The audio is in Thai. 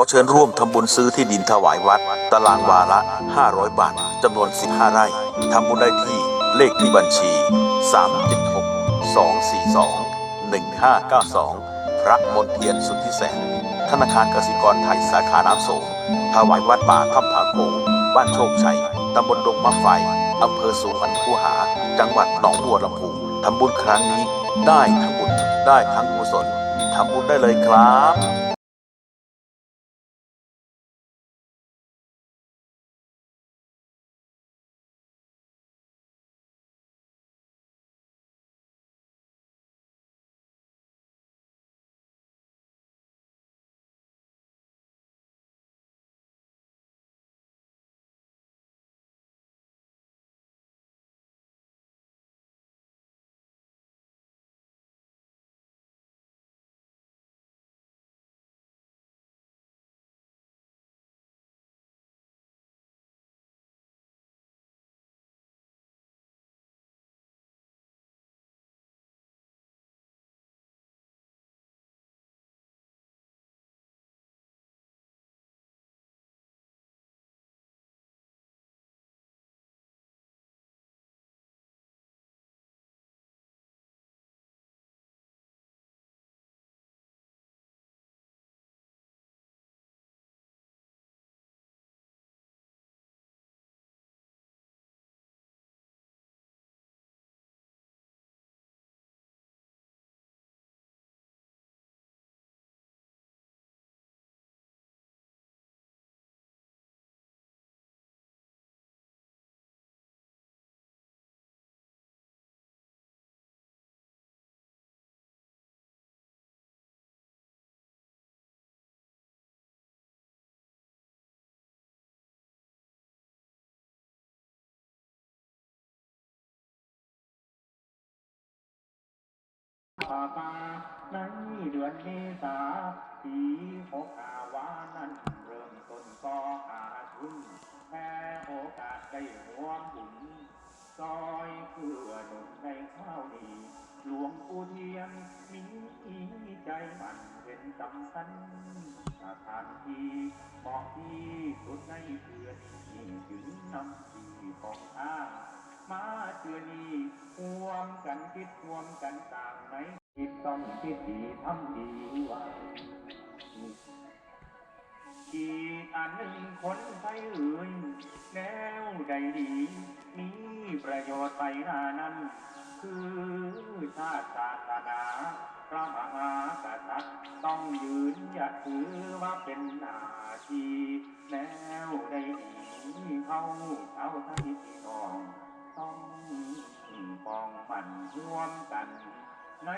ขอเชิญร่วมทำบุญซื้อที่ดินถวายวัด ตารางวาละ 500 บาทจำนวน 15 ไร่ทำบุญได้ที่เลขที่บัญชี 376 242 1592 พระมนเทียนสุทธิแสงธนาคารกสิกรไทยสาขาน้ำโสมถวายวัดป่าถ้ำผาโขงบ้านโชคชัยตำบลดงมะไฟอำเภอสุวรรณคูหา จังหวัดหนองบัวลำพูทำบุญครั้งนี้ได้ทั้งบุญได้ทั้งกุศลทำบุญได้เลยครับ ป่าป่าในเดือนเมษาปีหกหาวานั้นเริ่มต้นก็ขาดทุนแค่โอกาสได้ร่วมบุญซอยเพื่อหนุนในข้าวดีหลวงปู่เทียนมีใจมันเป็นสำคัญสถานที่เหมาะที่สุดในเพื่อนนี้ถึงนำที่ของ เจือนี้รวมกันคิดรวมกันต่างไหนคิดต้องคิดดีทำดีไว้อีกอันหนึ่งคนไทยเอ่ยแล้วใดดีมีประโยชน์ไปหนานั้น คือชาติศาสนาพระมหากษัตริย์ต้องยืนหยัดถือว่าเป็นหน้าที่แล้วได้ดีเขาชาวไทยพี่น้องต้อ งป้องมันร่วมกันใน